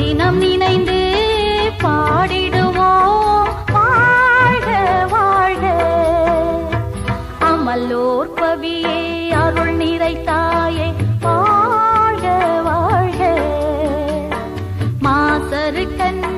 தினம் நினைந்து பாடிடுவோம். வாழ்க வாழ்க. அமல்லோர் பவியே அருள் நிறைத்தாயே. வாழ்க வாழ்க. மாசரு கண்ண